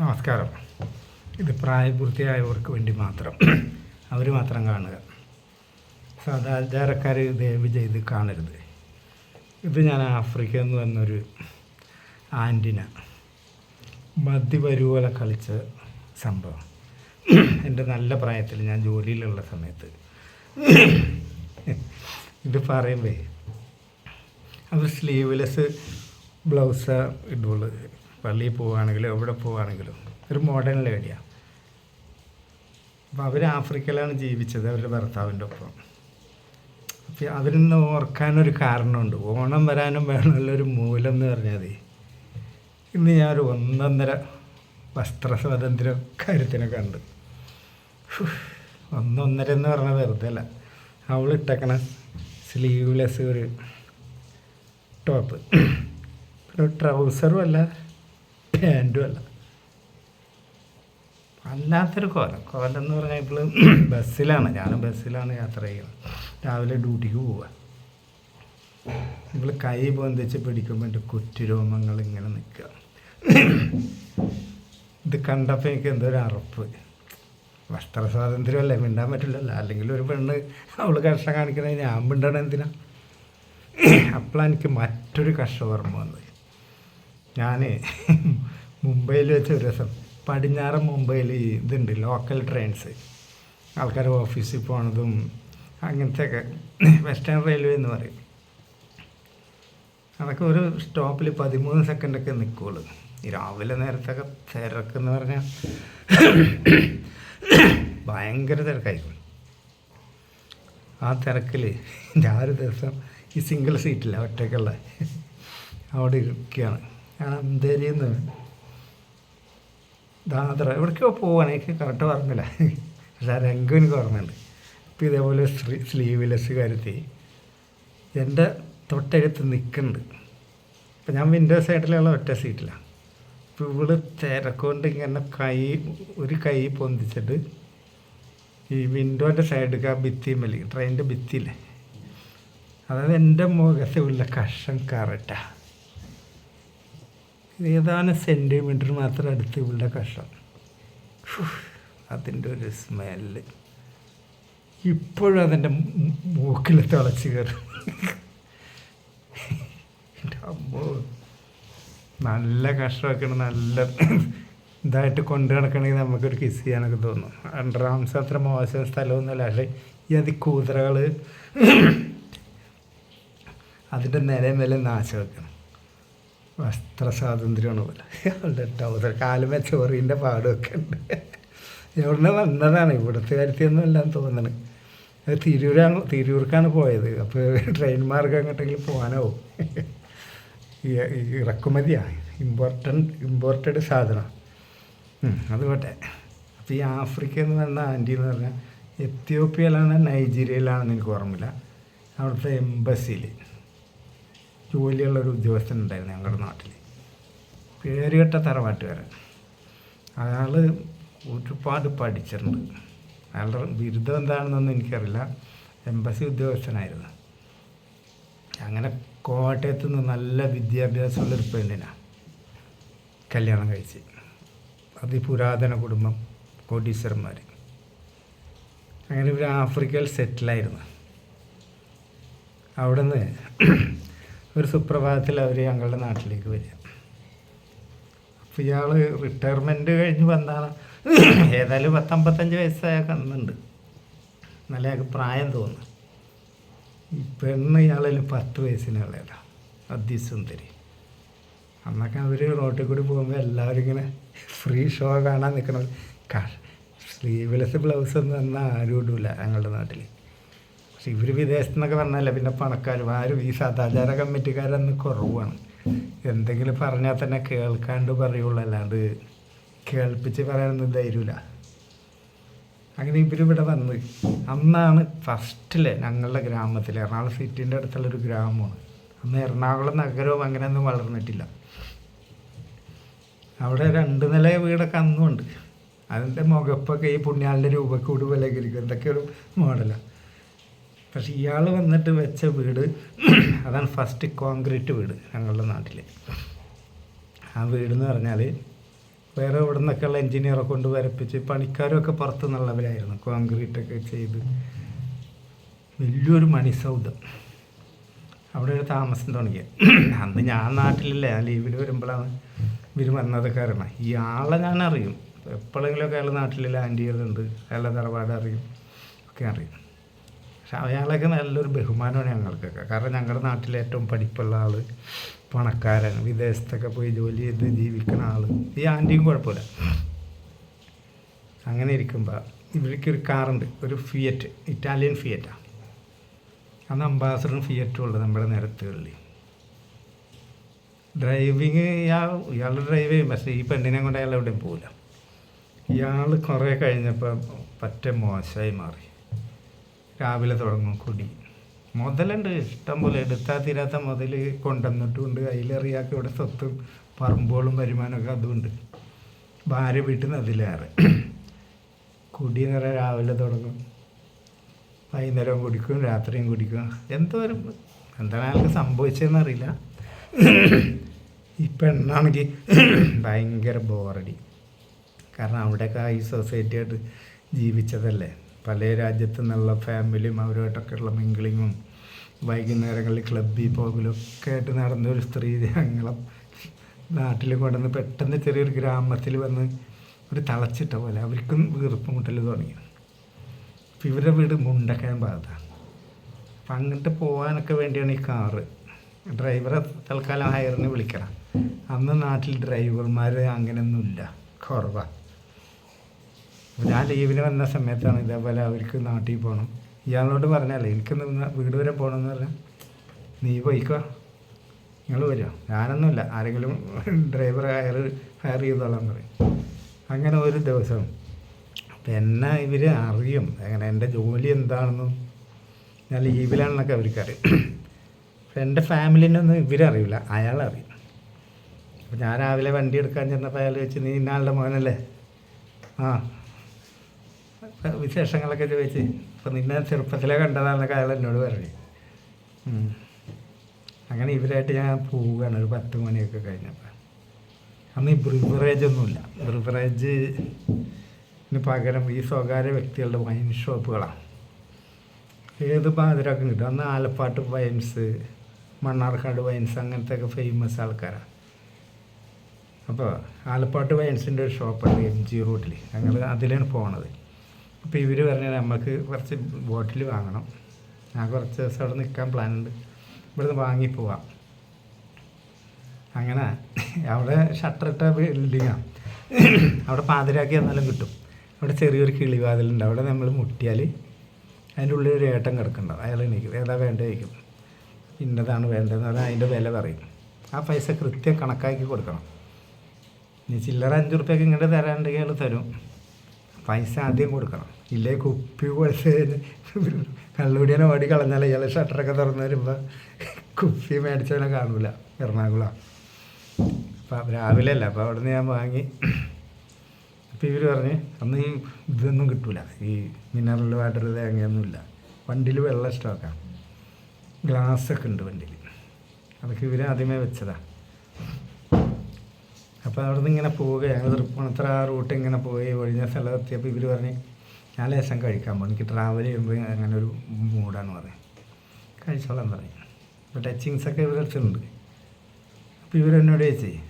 നമസ്കാരം. ഇത് പ്രായപൂർത്തിയായവർക്ക് വേണ്ടി മാത്രം. അവർ മാത്രം കാണുക. സാധാരണക്കാർ ദയവ് ചെയ്ത് കാണരുത്. ഇത് ഞാൻ ആഫ്രിക്കയിൽ നിന്ന് വന്നൊരു ആന്റിന മദ്യപരുപോലെ കളിച്ച സംഭവം. എന്റെ നല്ല പ്രായത്തിൽ ഞാൻ ജോലിയിലുള്ള സമയത്ത്. ഇത് പറയുമ്പേ അവർ സ്ലീവ്ലെസ് ബ്ലൗസ് ഇടുള്ളൂ. പള്ളിയിൽ പോവുകയാണെങ്കിലും എവിടെ പോവുകയാണെങ്കിലും ഒരു മോഡേൺ ലേഡിയാണ് അപ്പോൾ അവർ ആഫ്രിക്കയിലാണ് ജീവിച്ചത് അവരുടെ ഭർത്താവിന്റെ ഒപ്പം. അപ്പോൾ അവരിന്ന് ഓർക്കാനൊരു കാരണമുണ്ട്. ഓണം വരാനും വേണമല്ലോ ഒരു മൂലം എന്ന് പറഞ്ഞാൽ ഇന്ന് ഞാൻ ഒരു ഒന്നൊന്നര വസ്ത്ര സ്വാതന്ത്ര്യ കാര്യത്തിനെ കണ്ട്. ഹൂ, ഒന്നൊന്നര എന്ന് പറഞ്ഞാൽ വെറുതെ അല്ല. അവൾ ഇട്ടേക്കണ സ്ലീവ്ലെസ് ഒരു ടോപ്പ് പിന്നെ ട്രൗസറും അല്ല. പാന്റും അല്ല. വല്ലാത്തൊരു കോലം. കോലം എന്ന് പറഞ്ഞാൽ ഇപ്പോൾ ബസ്സിലാണ്. ഞാൻ ബസ്സിലാണ് യാത്ര ചെയ്യുന്നത്. രാവിലെ ഡ്യൂട്ടിക്ക് പോവുക നമ്മൾ കൈ പൊന്തിച്ച് പിടിക്കുമ്പോൾ എന്റെ കുറ്റുരോമങ്ങൾ ഇങ്ങനെ നിൽക്കുക. ഇത് കണ്ടപ്പോൾ എനിക്ക് എന്തോ ഒരു അറപ്പ്. വസ്ത്ര സ്വാതന്ത്ര്യമല്ലേ മിണ്ടാൻ പറ്റില്ലല്ലോ. അല്ലെങ്കിൽ ഒരു പെണ്ണ് അവൾ കഷ്ടം കാണിക്കണേ ഞാൻ മിണ്ടണം എന്തിനാ? അപ്പോഴാണ് എനിക്ക് മറ്റൊരു കഷ്ട ഓർമ്മ വന്നത്. ഞാൻ മുംബൈയിൽ വെച്ച് ഒരു ദിവസം പടിഞ്ഞാറൻ മുംബൈയിൽ ഇതുണ്ട് ലോക്കൽ ട്രെയിൻസ് ആൾക്കാർ ഓഫീസിൽ പോണതും അങ്ങനത്തെയൊക്കെ. വെസ്റ്റേൺ റെയിൽവേ എന്ന് പറയും. അതൊക്കെ ഒരു സ്റ്റോപ്പിൽ പതിമൂന്ന് സെക്കൻഡൊക്കെ ഈ രാവിലെ നേരത്തൊക്കെ തിരക്കെന്ന് പറഞ്ഞാൽ ഭയങ്കര തിരക്കായിരിക്കും. ആ തിരക്കിൽ ഞാൻ ഒരു ദിവസം ഈ സിംഗിൾ സീറ്റില്ല ഒറ്റയ്ക്കുള്ള. അവിടെ ഇരിക്കുകയാണ്. ഞാൻ ദാദ്ര എവിടേക്കോ പോവാണ്. എനിക്ക് കറക്റ്റ് പറഞ്ഞില്ല. പക്ഷെ ആ രംഗം എനിക്ക് ഓർമ്മയുണ്ട്. ഇപ്പം ഇതേപോലെ സ്ലീ സ്ലീവ്ലെസ് കരുത്തി എന്റെ തൊട്ടടുത്ത് നിൽക്കുന്നുണ്ട്. അപ്പം ഞാൻ വിൻഡോ സൈഡിലുള്ള ഒറ്റ സീറ്റിലാണ് അപ്പോൾ ഇവൾ തിരക്കൊണ്ട് ഇങ്ങനെ കൈ ഒരു കൈ പൊന്തിച്ചിട്ട് ഈ വിൻഡോന്റെ സൈഡിൽ ആ ഭിത്തി മല്ലി ട്രെയിനിന്റെ ഭിത്തിയില്ലേ? അതായത് എന്റെ മുഖത്തുള്ള കഷം കറക്റ്റാ. ഏതാനും സെന്റിമീറ്റർ മാത്രം അടുത്ത് ഇവളുടെ കഷം ഹൂ, അതിന്റെ ഒരു സ്മെല്ല് ഇപ്പോഴും അതെന്റെ മൂക്കിൽ തിളച്ച് കയറും അമ്മോ. നല്ല കഷ്ടമൊക്കെയാണ് നല്ല ഇതായിട്ട് കൊണ്ടു നടക്കണമെങ്കിൽ നമുക്കൊരു കിസ് ചെയ്യാനൊക്കെ തോന്നും. അണ്ടർആംസ് അത്ര മോശം സ്ഥലമൊന്നുമല്ല. പക്ഷേ ഈ അതി കൂതറകൾ അതിന്റെ നിലയും വില നാശം വെക്കണം. വസ്ത്ര സ്വാതന്ത്ര്യമാണ് പോലെ. അവളുടെ ടൗസർ വെച്ച ചോറിന്റെ പാടുമൊക്കെ ഉണ്ട്. എവിടെ വന്നതാണ്? ഇവിടുത്തെ കാര്യത്തിയൊന്നും എല്ലാം തോന്നണ്. അത് തിരൂരാണ് തിരൂർക്കാണ് പോയത്. അപ്പോൾ ട്രെയിൻ മാർഗം എങ്ങോട്ടെങ്കിലും പോകാനാവും. ഇറക്കുമതിയാണ് ഇമ്പോർട്ടന്റ് ഇമ്പോർട്ടഡ് സാധനം. അത് പോട്ടെ. അപ്പോൾ ഈ ആഫ്രിക്ക എന്ന് പറഞ്ഞ ആന്റി എന്ന് പറഞ്ഞാൽ എത്യോപ്യയിലാണ് നൈജീരിയയിലാണെന്ന് എനിക്ക് ഓർമ്മയില്ല. അവിടുത്തെ എംബസിയിൽ. ജോലിയുള്ളൊരു ഉദ്യോഗസ്ഥൻ ഉണ്ടായിരുന്നു ഞങ്ങളുടെ നാട്ടിൽ പേരുകെട്ട തറവാട്ടുകാരൻ. അയാൾ ഒരുപാട് പഠിച്ചിട്ടുണ്ട്. അയാളുടെ ബിരുദം എന്താണെന്നൊന്നും എനിക്കറിയില്ല. എംബസി ഉദ്യോഗസ്ഥനായിരുന്നു. അങ്ങനെ കോട്ടയത്ത് നിന്ന് നല്ല വിദ്യാഭ്യാസമുള്ളൊരു പെണ്ണിനാണ് കല്യാണം കഴിച്ച്. അതിപുരാതന കുടുംബം കോടീശ്വരന്മാർ അങ്ങനെ ഇവർ ആഫ്രിക്കയിൽ സെറ്റിലായിരുന്നു. അവിടെ നിന്ന് ഒരു സുപ്രഭാതത്തിൽ അവർ ഞങ്ങളുടെ നാട്ടിലേക്ക് വരിക. അപ്പോൾ ഇയാൾ റിട്ടയർമെന്റ് കഴിഞ്ഞ് വന്നാണ്. ഏതായാലും പത്തമ്പത്തഞ്ച് വയസ്സായ കന്നുണ്ട് നല്ല പ്രായം തോന്നുന്നു. ഈ പെണ്ണ് ഇയാളിൽ പത്ത് വയസ്സിനുള്ളതാണ് അതിസുന്ദരി അന്നൊക്കെ അവർ റോട്ടിൽ കൂടി പോകുമ്പോൾ എല്ലാവരും ഇങ്ങനെ ഫ്രീ ഷോ കാണാൻ നിൽക്കണം സ്ലീവ്ലെസ് ബ്ലൗസ് ഒന്നും എന്നാൽ ആരും ഇടില്ല ഞങ്ങളുടെ നാട്ടിൽ പക്ഷെ ഇവർ വിദേശത്ത് നിന്നൊക്കെ പറഞ്ഞാലേ പിന്നെ പണക്കാരും ആരും ഈ സദാചാര കമ്മിറ്റിക്കാരന്ന് കുറവാണ്. എന്തെങ്കിലും പറഞ്ഞാൽ തന്നെ കേൾക്കാണ്ട് പറയുള്ളൂ. അല്ലാണ്ട് കേൾപ്പിച്ച് പറയാനൊന്നും ധൈര്യമില്ല. അങ്ങനെ ഇവരിവിടെ വന്ന് അന്നാണ് ഫസ്റ്റിലെ ഞങ്ങളുടെ ഗ്രാമത്തിൽ എറണാകുളം സിറ്റീന്റെ അടുത്തുള്ളൊരു ഗ്രാമമാണ്. അന്ന് എറണാകുളം നഗരവും അങ്ങനെയൊന്നും വളർന്നിട്ടില്ല. അവിടെ രണ്ട് നില വീടൊക്കെ അന്നുമുണ്ട്. അതിന്റെ മുഖപ്പൊക്കെ ഈ പുണ്യാളിന്റെ രൂപക്കൂട് വിലകരിക്കും ഒരു മോഡലാണ് പക്ഷെ ഇയാൾ വന്നിട്ട് വെച്ച വീട് അതാണ് ഫസ്റ്റ് കോൺക്രീറ്റ് വീട് ഞങ്ങളുടെ നാട്ടിൽ ആ വീടെന്ന് പറഞ്ഞാൽ വേറെ ഇവിടെ നിന്നൊക്കെയുള്ള എൻജിനീയറെ കൊണ്ട് വരപ്പിച്ച് പണിക്കാരൊക്കെ പുറത്തു നിന്നുള്ളവരായിരുന്നു കോൺക്രീറ്റ് ഒക്കെ ചെയ്ത്. വലിയൊരു മണിസൗദം. അവിടെ ഒരു താമസം തുടങ്ങി അന്ന് ഞാൻ നാട്ടിലില്ല ഞാൻ ലീവിൽ വരുമ്പോഴാണ് ഇവർ വന്നത് കാരണം. ഇയാളെ ഞാൻ അറിയും എപ്പോഴെങ്കിലുമൊക്കെ അയാൾ നാട്ടിൽ ലാൻഡ് ചെയ്യലുണ്ട്. അയാളുടെ തറവാട് അറിയും. ഒക്കെ അറിയും. പക്ഷെ അയാളൊക്കെ നല്ലൊരു ബഹുമാനമാണ് ഞങ്ങൾക്കൊക്കെ. കാരണം ഞങ്ങളുടെ നാട്ടിലെ ഏറ്റവും പഠിപ്പുള്ള ആൾ പണക്കാരൻ വിദേശത്തൊക്കെ പോയി ജോലി ചെയ്ത് ജീവിക്കുന്ന ആൾ ഈ ആന്റിയും കുഴപ്പമില്ല. അങ്ങനെ ഇരിക്കുമ്പോൾ ഇവർക്കൊരു കാറുണ്ട്. ഒരു ഫിയറ്റ് ഇറ്റാലിയൻ ഫിയറ്റാണ് അന്ന് അംബാസഡറും ഫിയറ്റും ഉള്ളത് നമ്മുടെ നിരത്തുകളിൽ ഡ്രൈവിങ് ഇയാൾ ഇയാൾ ഡ്രൈവ് ചെയ്യും. പക്ഷേ ഈ പെണ്ണിനെ കൊണ്ട് അയാൾ എവിടെയും പോകില്ല ഇയാൾ കുറേ കഴിഞ്ഞപ്പോൾ പറ്റ മോശമായി മാറി. രാവിലെ തുടങ്ങും കുടി. മുതലുണ്ട്. ഇഷ്ടം പോലെ എടുത്താൽ തീരാത്ത മുതൽ കൊണ്ടുവന്നിട്ടുണ്ട്. അതിലേറിയാൾക്ക് ഇവിടെ സ്വത്തും പറമ്പുകളും വരുമാനമൊക്കെ അതുമുണ്ട് ഭാര്യ വീട്ടിൽ നിന്ന് അതിലേറെ. കുടി എന്ന് പറയാൻ രാവിലെ തുടങ്ങും. വൈകുന്നേരം കുടിക്കും രാത്രിയും കുടിക്കും. എന്തോ ഒരു എന്താണ് അയാൾക്ക് സംഭവിച്ചതെന്നറിയില്ല ഈ പെണ്ണാണെങ്കിൽ ഭയങ്കര ബോറടി കാരണം അവിടെയൊക്കെ ഈ സൊസൈറ്റി ആയിട്ട് ജീവിച്ചതല്ലേ? പല രാജ്യത്തു നിന്നുള്ള ഫാമിലിയും അവരുമായിട്ടൊക്കെ ഉള്ള മിങ്കിളിങ്ങും വൈകുന്നേരങ്ങളിൽ ക്ലബ്ബിൽ പോകലും ഒക്കെ ആയിട്ട് നടന്ന ഒരു സ്ത്രീ ഞങ്ങളും നാട്ടിൽ കൊണ്ടുവന്ന് പെട്ടെന്ന് ചെറിയൊരു ഗ്രാമത്തിൽ വന്ന് ഒരു തളച്ചിട്ട പോലെ അവർക്കും വീർപ്പ് മുട്ടൽ തുടങ്ങി. അപ്പം ഇവരുടെ വീട് മുണ്ടക്കാൻ ഭാഗത്താണ് അപ്പം അങ്ങോട്ട് പോകാനൊക്കെ വേണ്ടിയാണ് ഈ കാറ്. ഡ്രൈവറെ തൽക്കാലം ഹയറിന് വിളിക്കണം. അന്ന് നാട്ടിൽ ഡ്രൈവർമാർ അങ്ങനെയൊന്നുമില്ല. കുറവാണ് ഞാൻ ലീവിന് വന്ന സമയത്താണ് ഇതേപോലെ അവർക്ക് നാട്ടിൽ പോകണം ഇയാളോട് പറഞ്ഞല്ലേ എനിക്ക് വീട് വരെ പോകണമെന്ന് പറഞ്ഞാൽ നീ പോയിക്കോ. നിങ്ങൾ വരുമോ ഞാനൊന്നുമില്ല. ആരെങ്കിലും ഡ്രൈവർ ഹയർ ഹയർ ചെയ്തോളാൻ പറയും. അങ്ങനെ ഒരു ദിവസം അപ്പം എന്നാ ഇവർ അറിയും. അങ്ങനെ എന്റെ ജോലി എന്താണെന്നും. ഞാൻ ലീവിലാണെന്നൊക്കെ അവർക്കറിയും അപ്പം എന്റെ ഫാമിലിനൊന്നും ഇവരറിയില്ല അയാളറിയും അപ്പം ഞാൻ രാവിലെ വണ്ടി എടുക്കാൻ ചെന്നപ്പോൾ അയാൾ വെച്ച് നീ ഇന്നാളുടെ മോനല്ലേ? ആ വിശേഷങ്ങളൊക്കെ ചോദിച്ച്. അപ്പം നിന്നെ ചെറുപ്പത്തിലെ കണ്ടതാണെന്നൊക്കെ അയാൾ എന്നോട് പറഞ്ഞു അങ്ങനെ ഇവരായിട്ട് ഞാൻ പോവുകയാണ്. ഒരു പത്ത് മണിയൊക്കെ കഴിഞ്ഞപ്പോൾ അന്ന് ഈ ബ്രിവറേജ് ഒന്നുമില്ല. ബ്രിവറേജിന് പകരം ഈ സ്വകാര്യ വ്യക്തികളുടെ വൈൻ ഷോപ്പുകളാണ്. ഏത് പാതിരൊക്കെ കിട്ടും. അന്ന് ആലപ്പാട്ട് വൈൻസ് മണ്ണാർക്കാട് വൈൻസ് അങ്ങനത്തെ ഒക്കെ ഫേമസ് ആൾക്കാരാണ് അപ്പോൾ ആലപ്പാട്ട് വൈൻസിന്റെ ഒരു ഷോപ്പുണ്ട് എം ജി റോഡിൽ ഞങ്ങൾ അതിലാണ് പോണത്. അപ്പോൾ ഇവർ പറഞ്ഞാൽ നമുക്ക് കുറച്ച് ബോട്ടിൽ വാങ്ങണം. ഞാൻ കുറച്ച് ദിവസം അവിടെ നിൽക്കാൻ പ്ലാൻ ഉണ്ട് ഇവിടുന്ന് വാങ്ങിപ്പോവാം അങ്ങനെ അവിടെ ഷട്ടറിട്ട ബിൽഡിങ്ങാണ് അവിടെ പാതിരാക്കി എന്നാലും കിട്ടും. അവിടെ ചെറിയൊരു കിളിവാതിലുണ്ട്. അവിടെ നമ്മൾ മുട്ടിയാൽ അതിന്റെ ഉള്ളിൽ ഒരു ഏട്ടം കിടക്കുന്നുണ്ടാവും അയാൾ എണീക്കും. ഏതാ വേണ്ടത് ചോദിക്കും. ഇന്നതാണ് വേണ്ടതെന്ന് പറഞ്ഞാൽ അതിന്റെ വില പറയും. ആ പൈസ കൃത്യം കണക്കാക്കി കൊടുക്കണം. ഇനി ചില്ലറ അഞ്ച് റുപ്യക്ക് ഇങ്ങോട്ട് തരാണ്ടെങ്കിൽ അയാൾ തരും. പൈസ ആദ്യം കൊടുക്കണം. ഇല്ലേ കുപ്പി പോലത്തെ കള്ളുകൂടിയാണ് ഓടി കളഞ്ഞാൽ ഇയാൾ ഷട്ടറൊക്കെ തുറന്നു വരുമ്പോൾ കുപ്പി മേടിച്ചവനെ കാണൂല എറണാകുളം. അപ്പം രാവിലെ അല്ല അപ്പോൾ അവിടെ നിന്ന് ഞാൻ വാങ്ങി. അപ്പോൾ ഇവർ പറഞ്ഞ് അന്ന് ഈ ഇതൊന്നും കിട്ടൂല ഈ മിനറൽ വാട്ടർ തേങ്ങയൊന്നുമില്ല വണ്ടിയിൽ വെള്ളം സ്റ്റോക്കാണ് ഗ്ലാസ്സൊക്കെ ഉണ്ട് വണ്ടിയിൽ അതൊക്കെ ഇവർ ആദ്യമേ വെച്ചതാണ് അപ്പോൾ അവിടെ നിന്ന് ഇങ്ങനെ പോവുക ഞങ്ങൾ തൃപ്പൂണിത്ര ആ റൂട്ട് ഇങ്ങനെ പോയി ഒഴിഞ്ഞ സ്ഥലത്തെത്തിയപ്പോൾ ഇവർ പറഞ്ഞ് ഞാൻ ലേശം കഴിക്കാൻ പോകും എനിക്ക് ട്രാവൽ ചെയ്യുമ്പോൾ അങ്ങനെ ഒരു മൂഡാണ് പറയാം. കഴിച്ചോളാൻ പറയും. അപ്പോൾ ടച്ചിങ്സൊക്കെ വെച്ചിട്ടുണ്ട് അപ്പോൾ ഇവരെന്നോട് ചോദിച്ചേ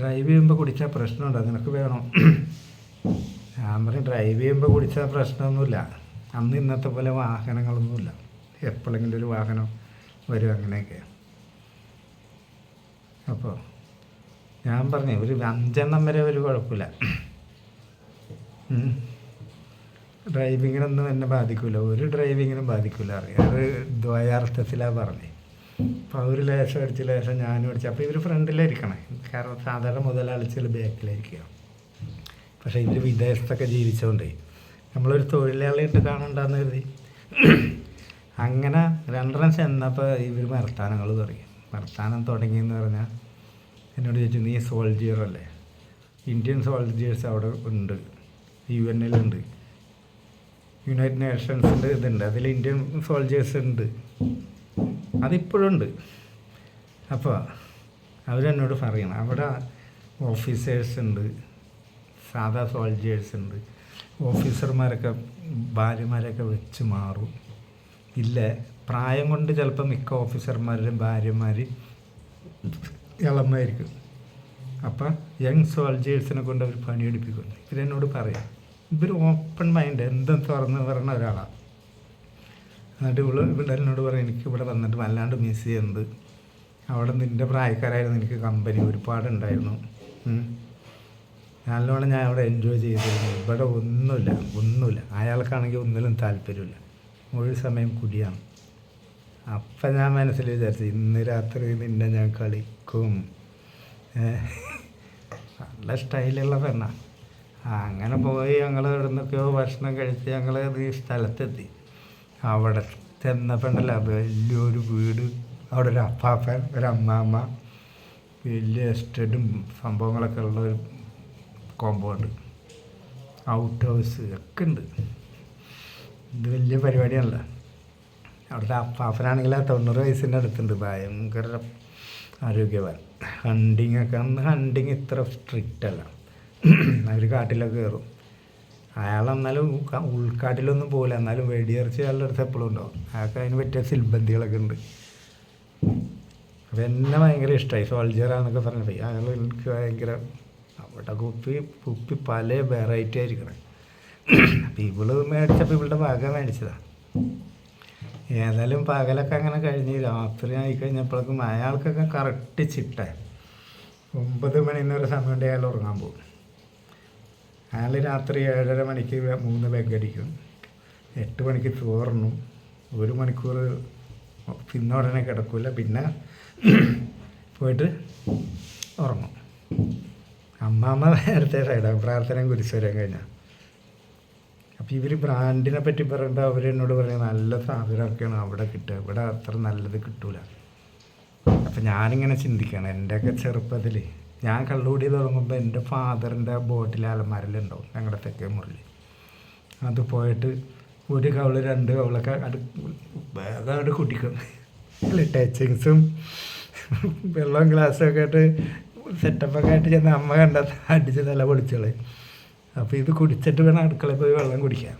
ഡ്രൈവ് ചെയ്യുമ്പോൾ കുടിച്ചാൽ പ്രശ്നമുണ്ടോ? നിനക്ക് വേണം? ഞാൻ പറയും ഡ്രൈവ് ചെയ്യുമ്പോൾ കുടിച്ചാൽ പ്രശ്നമൊന്നുമില്ല. അന്ന് ഇന്നത്തെ പോലെ വാഹനങ്ങളൊന്നുമില്ല. എപ്പോഴെങ്കിലും ഒരു വാഹനം വരും അങ്ങനെയൊക്കെ. അപ്പോൾ ഞാൻ പറഞ്ഞു ഒരു അഞ്ചെണ്ണം വരെ ഒരു കുഴപ്പമില്ല. ഡ്രൈവിങ്ങിനൊന്നും എന്നെ ബാധിക്കില്ല ഒരു ഡ്രൈവിങ്ങിനും ബാധിക്കില്ല അറിയാം. അത് ദ്വയാർത്ഥത്തിലാണ് പറഞ്ഞത് അപ്പോൾ അവർ ലേശം അടിച്ച് ലേശം ഞാനും അടിച്ചു. അപ്പോൾ ഇവർ ഫ്രണ്ടിലായിരിക്കണേ കാരണം സാധാരണ മുതലാളിച്ചുകൾ ബാക്കിലായിരിക്കുക പക്ഷേ ഇവർ വിദേശത്തൊക്കെ ജീവിച്ചുകൊണ്ടേ നമ്മളൊരു തൊഴിലാളിയിട്ട് കാണണ്ടെന്ന് കരുതി. അങ്ങനെ രണ്ടെണ്ണം ചെന്നപ്പോൾ ഇവർ മർത്താനങ്ങൾ തുടങ്ങി. മർത്താനം തുടങ്ങിയെന്ന് പറഞ്ഞാൽ എന്നോട് ചോദിച്ചു നീ സോൾജിയർ അല്ലേ? ഇന്ത്യൻ സോൾജിയേഴ്സ് അവിടെ ഉണ്ട്. യു എൻ ഉണ്ട്. യുണൈറ്റഡ് നേഷൻസിന്റെ ഇതുണ്ട്. അതിൽ ഇന്ത്യൻ സോൾജേഴ്സ് ഉണ്ട്. അതിപ്പോഴുണ്ട്. അപ്പോൾ അവരെന്നോട് പറയണം. അവിടെ ഓഫീസേഴ്സ് ഉണ്ട് സാധാ സോൾജേഴ്സ് ഉണ്ട്. ഓഫീസർമാരൊക്കെ ഭാര്യമാരൊക്കെ വെച്ച് മാറും. ഇല്ല പ്രായം കൊണ്ട് ചിലപ്പോൾ മിക്ക ഓഫീസർമാരുടെയും ഭാര്യമാർ ഇളമായിരിക്കും അപ്പം യങ് സോൾജേഴ്സിനെ കൊണ്ട് അവർ പണിയെടുപ്പിക്കുന്നു ഇവരെന്നോട് പറയാം. ഇവർ ഓപ്പൺ മൈൻഡ് എന്തും തുറന്ന് പറയുന്ന ഒരാളാണ് എന്നിട്ട് ഇവൾ ഇവിടെ എന്നോട് പറയും എനിക്ക് ഇവിടെ വന്നിട്ട് വല്ലാണ്ട് മിസ് ചെയ്യുന്നത് അവിടെ നിന്റെ പ്രായക്കാരായിരുന്നു എനിക്ക് കമ്പനി ഒരുപാടുണ്ടായിരുന്നു. നല്ലോണം ഞാൻ അവിടെ എൻജോയ് ചെയ്തിരുന്നു. ഇവിടെ ഒന്നുമില്ല ഒന്നുമില്ല. അയാൾക്കാണെങ്കിൽ ഒന്നിലും താല്പര്യമില്ല. മുഴുവൻ സമയം കുടിയാണ്. അപ്പം ഞാൻ മനസ്സിൽ വിചാരിച്ചു ഇന്ന് രാത്രി നിന്നെ ഞാൻ കളിക്കും. നല്ല സ്റ്റൈലുള്ള പെണ്ണ. അങ്ങനെ പോയി ഞങ്ങൾ ഇവിടെ നിന്നൊക്കെയോ ഭക്ഷണം കഴിച്ച് ഞങ്ങൾ ഈ സ്ഥലത്തെത്തി. അവിടെ ചെന്നപ്പോണ്ടല്ല വലിയൊരു വീട് അവിടെ ഒരു അപ്പാപ്പൻ ഒരു അമ്മാമ്മ വലിയ എസ്റ്റേറ്റും സംഭവങ്ങളൊക്കെ ഉള്ള ഒരു കോമ്പൗണ്ട് ഔട്ട് ഹൗസ് ഒക്കെ ഉണ്ട്. ഇത് വലിയ പരിപാടിയാണല്ലോ. അവിടുത്തെ അപ്പാപ്പനാണെങ്കിൽ തൊണ്ണൂറ് വയസ്സിന്റെ അടുത്തുണ്ട് ഭയങ്കര ആരോഗ്യവാൻ. ഹണ്ടിങ് ഒക്കെ അന്ന് ഹണ്ടിങ് ഇത്ര സ്ട്രിക്റ്റ് അല്ല. അവർ കാട്ടിലൊക്കെ കയറും അയാൾ എന്നാലും ഉൾക്കാട്ടിലൊന്നും പോകില്ല എന്നാലും വെടിയിറച്ചി അയാളുടെ അടുത്ത് എപ്പോഴും ഉണ്ടാവും. അയാൾക്ക് അതിന് പറ്റിയ സിൽബന്തികളൊക്കെ ഉണ്ട്. അപ്പം എന്നെ ഭയങ്കര ഇഷ്ടമായി സോൾജറാന്നൊക്കെ പറഞ്ഞപ്പോൾ അയാൾ എനിക്ക് ഭയങ്കര അവിടെ കുപ്പി കുപ്പി പല വെറൈറ്റി ആയിരിക്കണം. അപ്പം ഇവൾ മേടിച്ചപ്പോൾ ഇവളുടെ പാകം മേടിച്ചതാണ് ഏതായാലും പകലൊക്കെ അങ്ങനെ കഴിഞ്ഞ് രാത്രി ആയി കഴിഞ്ഞപ്പോഴേക്കും അയാൾക്കൊക്കെ കറക്റ്റ് ചിട്ട ഒമ്പത് മണിന്നൊരു സമയം കൊണ്ട് അയാൾ ഉറങ്ങാൻ പോകും. അയാൾ രാത്രി ഏഴര മണിക്ക് മൂന്ന് ബെഗടിക്കും എട്ട് മണിക്ക് ചോറുണ്ണും ഒരു മണിക്കൂർ തിന്ന ഉടനെ കിടക്കില്ല പിന്നെ പോയിട്ട് ഉറങ്ങും. അമ്മാമ്മ നേരത്തെ സൈഡാകും പ്രാർത്ഥനയും കുരിശ് വരാൻ കഴിഞ്ഞാൽ അപ്പോൾ ഇവർ ബ്രാൻഡിനെ പറ്റി പറയുമ്പോൾ അവരെന്നോട് പറയും നല്ല സാധനമൊക്കെയാണ് അവിടെ കിട്ടുക. ഇവിടെ അത്ര നല്ലത് കിട്ടൂല. അപ്പം ഞാനിങ്ങനെ ചിന്തിക്കുകയാണ് എന്റെയൊക്കെ ചെറുപ്പത്തിൽ ഞാൻ കള്ളുകൂടി തുടങ്ങുമ്പോൾ എന്റെ ഫാദറിന്റെ ബോട്ടിൽ അലമാരലുണ്ടാവും ഞങ്ങളുടെ തെക്കേ മുറിയിൽ അത് പോയിട്ട് ഒരു കവൾ രണ്ട് കവളൊക്കെ അത് വേഗം അവിടെ അല്ല? ടച്ചിങ്സും വെള്ളവും ഗ്ലാസ്സും ഒക്കെ ആയിട്ട് സെറ്റപ്പൊക്കെ ആയിട്ട് ചെന്ന് അമ്മ കണ്ട അടിച്ച് നല്ല പൊളിച്ചോളെ. അപ്പോൾ ഇത് കുടിച്ചിട്ട് വേണം അടുക്കളയിൽ പോയി വെള്ളം കുടിക്കാൻ.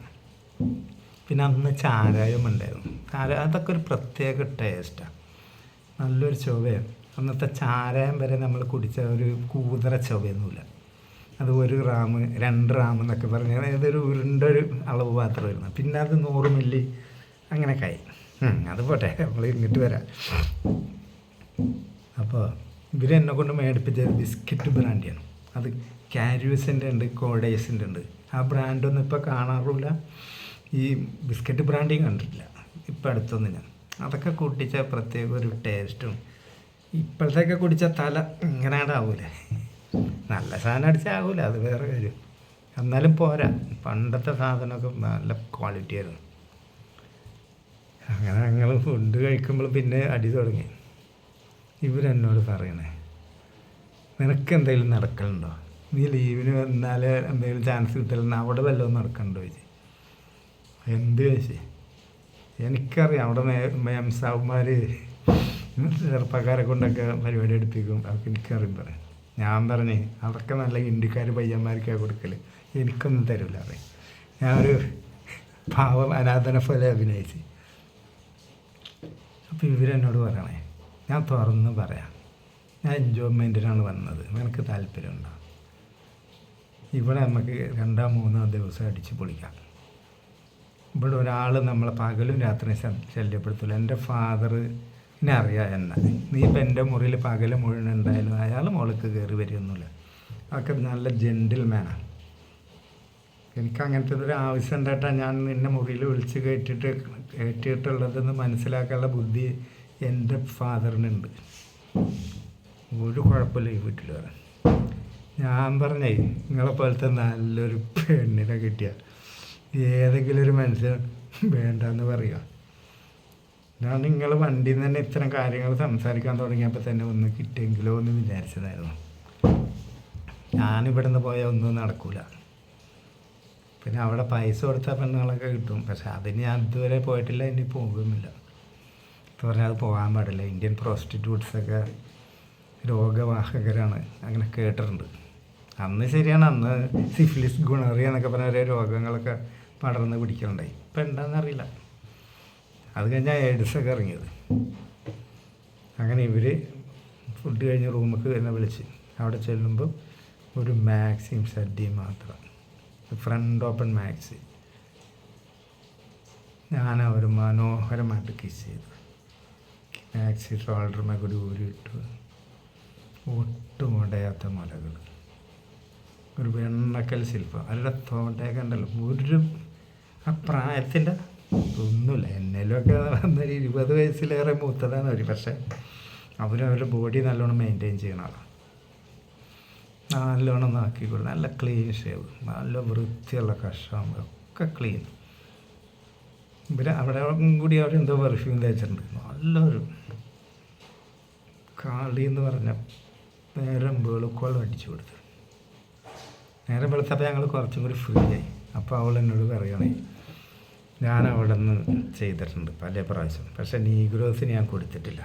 പിന്നെ അന്ന് ചാരായം ഉണ്ടായിരുന്നു ചാര അതൊക്കെ ഒരു പ്രത്യേക ടേസ്റ്റാണ് നല്ലൊരു ചൊവ്വയാണ്. അന്നത്തെ ചാരായം വരെ നമ്മൾ കുടിച്ച ഒരു കൂതറ ചൊവ്വയൊന്നുമില്ല. അത് ഒരു റാം രണ്ട് റാം എന്നൊക്കെ പറഞ്ഞ് അതായത് ഒരു ഉരുണ്ടൊരു അളവ് മാത്രമായിരുന്നു പിന്നെ അത് നൂറ് മില്ലി അങ്ങനെ ആയി. അത് പോട്ടെ നമ്മൾ ഇങ്ങോട്ട് വരാം. അപ്പോൾ ഇവരെന്നെ കൊണ്ട് മേടിപ്പിച്ചത് ബിസ്ക്കറ്റ് ബ്രാൻഡിയാണ്. അത് കാരിയസിന്റെ ഉണ്ട് കോഡേഴ്സിന്റെ ഉണ്ട്. ആ ബ്രാൻഡൊന്നും ഇപ്പോൾ കാണാറില്ല ഈ ബിസ്ക്കറ്റ് ബ്രാൻഡിങ് കണ്ടിട്ടില്ല. ഇപ്പം അടുത്തൊന്നും ഞാൻ അതൊക്കെ കൂട്ടിച്ച പ്രത്യേക ഒരു ടേസ്റ്റും ഇപ്പോഴത്തെയൊക്കെ കുടിച്ച തല ഇങ്ങനെയാണ് ആവൂലേ. നല്ല സാധനം അടിച്ചാൽ ആവൂല അത് വേറെ കാര്യം. എന്നാലും പോരാ. പണ്ടത്തെ സാധനമൊക്കെ നല്ല ക്വാളിറ്റി ആയിരുന്നു. അങ്ങനെ ഞങ്ങൾ ഫുഡ് കഴിക്കുമ്പോൾ പിന്നെ അടി തുടങ്ങി. ഇവരെന്നോട് പറയണേ നിനക്ക് എന്തെങ്കിലും നടക്കലുണ്ടോ? നീ ലീവിന് വന്നാൽ എന്തെങ്കിലും ചാൻസ് കിട്ടലെന്ന് അവിടെ വല്ലതും നടക്കണ്ടോ ചോദിച്ചു. എന്ത് ചോദിച്ചേ? എനിക്കറിയാം. അവിടെ മേംസാവുമാർ ചെറുപ്പക്കാരെ കൊണ്ടൊക്കെ പരിപാടി എടുപ്പിക്കും. അവർക്ക് എനിക്കറിയും പറയാം. ഞാൻ പറഞ്ഞേ അതൊക്കെ നല്ല ഇന്ത്യക്കാർ പയ്യന്മാർക്കാണ് കൊടുക്കൽ എനിക്കൊന്നും തരില്ല പറയും ഞാനൊരു പാവം അനാഥനെ പോലെ അഭിനയിച്ച്. അപ്പോൾ ഇവരെന്നോട് പറയണേ ഞാൻ തുറന്ന് പറയാം. ഞാൻ എൻജോയ്മെന്റിനാണ് വന്നത്. എനിക്ക് താല്പര്യമുണ്ടോ. ഇവിടെ നമുക്ക് രണ്ടോ മൂന്നോ ദിവസം അടിച്ച് പൊളിക്കാം. ഇവിടെ ഒരാൾ നമ്മളെ പകലും രാത്രി ശല്യപ്പെടുത്തില്ല എന്റെ ഫാദർ എന്നെ അറിയാം എന്നെ. നീ ഇപ്പം എന്റെ മുറിയിൽ പകൽ മുഴുവൻ ഉണ്ടായാലും അയാൾ മുകളിലേക്ക് കയറി വരികയൊന്നുമില്ല അതൊക്കെ നല്ല ജെന്റിൽമാനാണ് എനിക്ക് അങ്ങനത്തെ ഒരു ആവശ്യം ഉണ്ടായിട്ടാണ് ഞാൻ നിന്നെ മുറിയിൽ വിളിച്ച് കയറ്റിയിട്ട് കയറ്റിയിട്ടുള്ളതെന്ന് മനസ്സിലാക്കാനുള്ള ബുദ്ധി എന്റെ ഫാദറിനുണ്ട് ഒരു കുഴപ്പമില്ല ഈ വീട്ടിൽ വരാൻ ഞാൻ പറഞ്ഞേ നിങ്ങളെ പോലത്തെ നല്ലൊരു പെണ്ണിനെ കിട്ടിയ. ഏതെങ്കിലും ഒരു മനുഷ്യൻ വേണ്ടെന്ന് പറയുക ഞാൻ നിങ്ങൾ വണ്ടിയിൽ നിന്ന് തന്നെ ഇത്തരം കാര്യങ്ങൾ സംസാരിക്കാൻ തുടങ്ങിയപ്പോൾ തന്നെ ഒന്ന് കിട്ടിയെങ്കിലോ എന്ന് വിചാരിച്ചതായിരുന്നു. ഞാനിവിടെ നിന്ന് പോയാൽ ഒന്നും നടക്കൂല. പിന്നെ അവിടെ പൈസ കൊടുത്താൽ പെണ്ണുങ്ങളൊക്കെ കിട്ടും. പക്ഷെ അതിന് ഞാൻ ഇതുവരെ പോയിട്ടില്ല ഇനി പോകുമില്ല എന്ന് പറഞ്ഞാൽ അത് പോകാൻ പാടില്ല. ഇന്ത്യൻ പ്രോസ്റ്റിറ്റ്യൂട്ട്സൊക്കെ രോഗവാഹകരാണ്. അങ്ങനെ കേട്ടിട്ടുണ്ട്. അന്ന് ശരിയാണ്. അന്ന് സിഫിലിസ് ഗുണറിയ എന്നൊക്കെ പറഞ്ഞ രോഗങ്ങളൊക്കെ പടർന്ന് പിടിക്കലുണ്ടായി. ഇപ്പം എന്താണെന്നറിയില്ല അത് കഴിഞ്ഞാൽ എയ്ഡ്സൊക്കെ ഇറങ്ങിയത്. അങ്ങനെ ഇവർ ഫുഡ് കഴിഞ്ഞ് റൂമിലേക്ക് എന്നെ വിളിച്ച്. അവിടെ ചെല്ലുമ്പോൾ ഒരു മാക്സിം സദ്യയും മാത്രം. Front open maxi. ഞാൻ അവർ മനോഹരമായിട്ട് കിസ് ചെയ്തു. മാക്സി ഷോൾഡറുമേ കൂടി ഊരിയിട്ടു. ഒട്ടും ഉടയാത്ത മലകൾ ഒരു വെണ്ണക്കൽ ശില്പം. അവരുടെ തോട്ടയൊക്കെ ഉണ്ടല്ലോ ഒരു ആ പ്രായത്തിന്റെ ഒന്നുമില്ല എന്നേലുമൊക്കെ വന്നൊരു ഇരുപത് വയസ്സിലേറെ മൂത്തതാണ് അവർ പക്ഷേ അവരവരുടെ ബോഡി നല്ലോണം മെയിന്റെയിൻ ചെയ്യണ ആളാണ് നല്ലോണം നാക്കിക്കൊള്ളു നല്ല ക്ലീൻ ഷേവ് നല്ല വൃത്തിയുള്ള കഷം ഒക്കെ ക്ലീൻ ഇവർ അവിടെ കൂടി അവർ എന്തോ പെർഫ്യൂം തേച്ചിട്ടുണ്ട്. നല്ലൊരു കാളി എന്ന് പറഞ്ഞ നേരം വെളുക്കോളം അടിച്ചു കൊടുത്തു. നേരം വെളുത്തപ്പോൾ ഞങ്ങൾ കുറച്ചും കൂടി ഫ്രീ ആയി. അപ്പോൾ അവൾ എന്നോട് പറയണേ ഞാൻ അവിടെ നിന്ന് ചെയ്തിട്ടുണ്ട് പല പ്രാവശ്യം. പക്ഷെ നീഗ്രോസ് ഞാൻ കൊടുത്തിട്ടില്ല.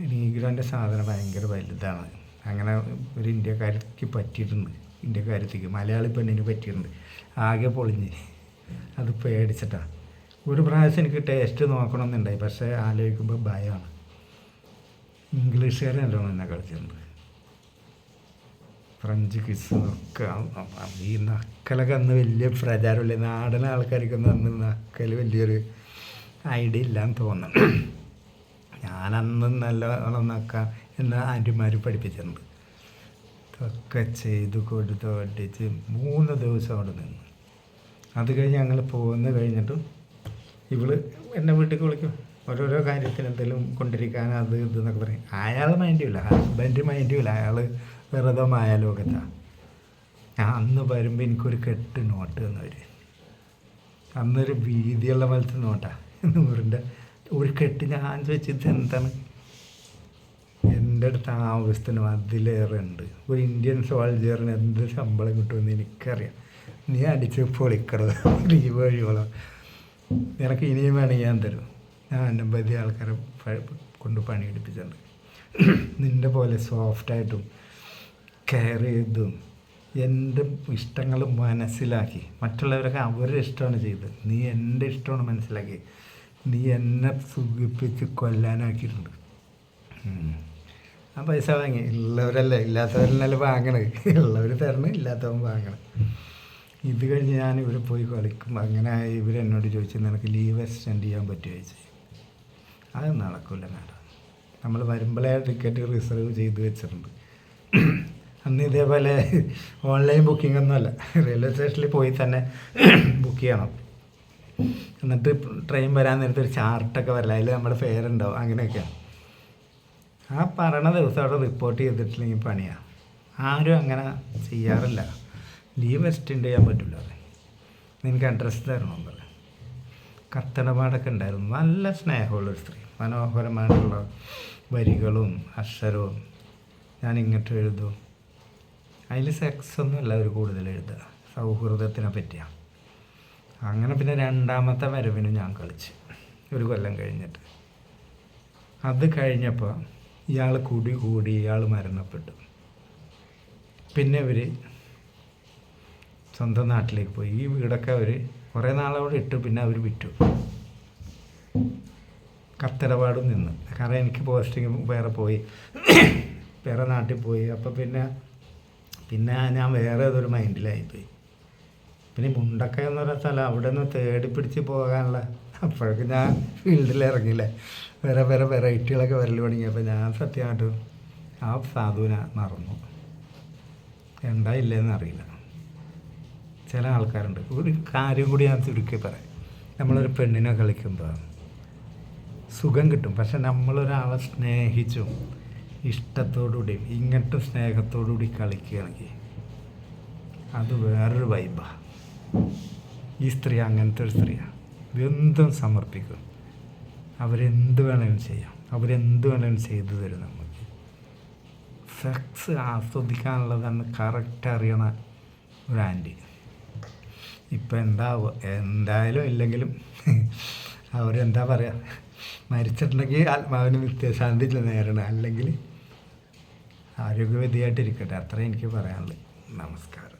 നീഗ്രോന്റെ സാധനം ഭയങ്കര വലുതാണ്. അങ്ങനെ ഒരു ഇന്ത്യക്കാരിക്ക് പറ്റിയിട്ടുണ്ട്. ഇന്ത്യക്കാരത്തേക്ക് മലയാളി പെണ്ണിന് പറ്റിയിട്ടുണ്ട്. ആകെ പൊളിഞ്ഞ്. അത് പേടിച്ചിട്ടാണ് ഒരു പ്രാവശ്യം എനിക്ക് ടേസ്റ്റ് നോക്കണമെന്നുണ്ടായി. പക്ഷേ ആലോചിക്കുമ്പോൾ ഭയമാണ് ഇംഗ്ലീഷുകാരെ നല്ലോണം എന്നെ കളിച്ചിട്ടുണ്ട്. ഫ്രഞ്ച് കിസ് ഒക്കെ ഈ നക്കലൊക്കെ അന്ന് വലിയ പ്രചാരമില്ല? നാടൻ ആൾക്കാർക്കൊന്നും അന്ന് നക്കൽ വലിയൊരു ഐഡിയ ഇല്ലാന്ന് തോന്നുന്നു ഞാനന്ന് നല്ലോണം നക്ക എന്ന ആന്റിമാർ പഠിപ്പിച്ചിട്ടുണ്ട്. ഇതൊക്കെ ചെയ്ത് കൊടുത്ത് പഠിച്ച് മൂന്ന് ദിവസം അവിടെ നിന്ന്. അത് കഴിഞ്ഞ് ഞങ്ങൾ പോകുന്ന കഴിഞ്ഞിട്ട് ഇവൾ എന്നെ വീട്ടിലേക്ക് വിളിക്കും. ഓരോരോ കാര്യത്തിന് എന്തെങ്കിലും കൊണ്ടിരിക്കാൻ അത് ഇത് എന്നൊക്കെ പറയും. അയാൾ മൈൻഡില്ല ഹസ്ബൻഡ് മൈൻഡില്ല അയാൾ വെറുതെ മായാലോകത്താണ് ഞാൻ അന്ന് വരുമ്പോൾ എനിക്കൊരു കെട്ട് നോട്ട് എന്ന് വരും അന്നൊരു വീതിയുള്ള പോലത്തെ നോട്ടാ നൂറിന്റെ ഒരു കെട്ട് ഞാൻ ചോദിച്ചത് എന്താണ്? എന്റെ അടുത്ത് ആ ആവശ്യത്തിന് അതിലേറെ ഉണ്ട്. ഒരു ഇന്ത്യൻ സോൾജിയറിന് എന്ത് ശമ്പളം കിട്ടുമെന്ന് എനിക്കറിയാം. നീ അടിച്ച് പൊളിക്കരുത്. ലീവ് വഴിയോളം. നിനക്ക് ഇനിയും വേണമെങ്കിൽ ഞാൻ തരും. ഞാൻ അനവധി ആൾക്കാരെ കൊണ്ട് പണിയെടുപ്പിച്ചിട്ടുണ്ട്. നിന്റെ പോലെ സോഫ്റ്റായിട്ടും കെയർ ചെയ്തും എന്റെ ഇഷ്ടങ്ങൾ മനസ്സിലാക്കി. മറ്റുള്ളവരൊക്കെ അവരുടെ ഇഷ്ടമാണ് ചെയ്തത്. നീ എന്റെ ഇഷ്ടമാണ് മനസ്സിലാക്കി. നീ എന്നെ സുഖിപ്പിച്ച് കൊല്ലാനാക്കിയിട്ടുണ്ട്. ആ പൈസ വാങ്ങി. ഉള്ളവരല്ല? ഇല്ലാത്തവരല്ലേ വാങ്ങണത്. ഉള്ളവർ തരണം ഇല്ലാത്തവൻ വാങ്ങണം. ഇത് കഴിഞ്ഞ് ഞാൻ ഇവർ പോയി കളിക്കും. അങ്ങനെ ഇവരെന്നോട് ചോദിച്ചു നിനക്ക് ലീവ് എക്സ്റ്റെൻഡ് ചെയ്യാൻ പറ്റുമോ ചോദിച്ചു. അത് നടക്കില്ല മാഡം. നമ്മൾ വരുമ്പോഴേ ടിക്കറ്റ് റിസർവ് ചെയ്ത് വെച്ചിട്ടുണ്ട്. അന്ന് ഇതേപോലെ ഓൺലൈൻ ബുക്കിംഗ് ഒന്നുമല്ല റെയിൽവേ സ്റ്റേഷനിൽ പോയി തന്നെ ബുക്ക് ചെയ്യണം. എന്നിട്ട് ട്രെയിൻ വരാൻ നേരത്തെ ഒരു ചാർട്ടൊക്കെ വരില്ല? അതിൽ നമ്മുടെ പേരുണ്ടാവും. അങ്ങനെയൊക്കെയാണ് ആ പറയണ ദിവസം അവിടെ റിപ്പോർട്ട് ചെയ്തിട്ടില്ലെങ്കിൽ പണിയാണ് ആരും അങ്ങനെ ചെയ്യാറില്ല. ലീവ് എക്സ്റ്റെൻഡ് ചെയ്യാൻ പറ്റില്ല നിനക്ക് അഡ്രസ്സ് തരണമെന്നുള്ളത് കത്തടപാടൊക്കെ ഉണ്ടായിരുന്നു. നല്ല സ്നേഹമുള്ളൊരു സ്ത്രീ. മനോഹരമായിട്ടുള്ള വരികളും അക്ഷരവും ഞാൻ ഇങ്ങോട്ട് എഴുതും. അതിൽ സെക്സ് ഒന്നുമല്ല അവർ കൂടുതൽ എഴുതുക. സൗഹൃദത്തിനെ പറ്റിയാണ് അങ്ങനെ പിന്നെ രണ്ടാമത്തെ വരവിന് ഞാൻ കളിച്ച് ഒരു കൊല്ലം കഴിഞ്ഞിട്ട്. അത് കഴിഞ്ഞപ്പോൾ ഇയാൾ കുടി കൂടി ഇയാൾ മരണപ്പെട്ടു. പിന്നെ ഇവർ സ്വന്തം നാട്ടിലേക്ക് പോയി. ഈ വീടൊക്കെ അവർ കുറേ നാളവിടെ ഇട്ടു പിന്നെ അവർ വിറ്റു. കത്തിടപാടും നിന്ന്. കാരണം എനിക്ക് പോസ്റ്റിങ് വേറെ പോയി. വേറെ നാട്ടിൽ പോയി. അപ്പോൾ പിന്നെ പിന്നെ ഞാൻ വേറെ ഏതൊരു മൈൻഡിലായിപ്പോയി പിന്നെ മുണ്ടക്ക എന്ന് പറയുന്ന സ്ഥലം അവിടെ നിന്ന് തേടി പിടിച്ച് പോകാനുള്ള അപ്പോഴൊക്കെ ഞാൻ ഫീൽഡിൽ ഇറങ്ങില്ല വേറെ വേറെ വെറൈറ്റികളൊക്കെ വരൽ തുടങ്ങിയപ്പോൾ ഞാൻ സത്യമായിട്ടും ആ സാധുവിനെ മറന്നു. എന്താ ഇല്ലെന്ന് അറിയില്ല. ചില ആൾക്കാരുണ്ട്. ഒരു കാര്യം കൂടി ഞാൻ ചുരുക്കി പറയാം. നമ്മളൊരു പെണ്ണിനെ കളിക്കുമ്പോൾ സുഖം കിട്ടും. പക്ഷെ നമ്മളൊരാളെ സ്നേഹിച്ചും ഇഷ്ടത്തോടുകൂടി ഇങ്ങനത്തെ സ്നേഹത്തോടുകൂടി കളിക്കുകയാണെങ്കിൽ അത് വേറൊരു വൈബാണ് ഈ സ്ത്രീ അങ്ങനത്തെ ഒരു സ്ത്രീയാണ് ഇതെന്തും സമർപ്പിക്കും. അവരെന്ത് വേണമെങ്കിലും ചെയ്യാം. അവരെന്ത് വേണമെങ്കിലും ചെയ്തു തരും നമുക്ക്. സെക്സ് ആസ്വദിക്കാനുള്ളതാണ് കറക്റ്റ് അറിയണ ഒരു ആന്റി. ഇപ്പം എന്താവുക എന്തായാലും ഇല്ലെങ്കിലും അവരെന്താ പറയുക മരിച്ചിട്ടുണ്ടെങ്കിൽ ആത്മാവിന് നിത്യശാന്തി നേരണം അല്ലെങ്കിൽ ആരോഗ്യവതിയായിട്ടിരിക്കട്ടെ. അത്രയും എനിക്ക് പറയാനുള്ളത് നമസ്കാരം.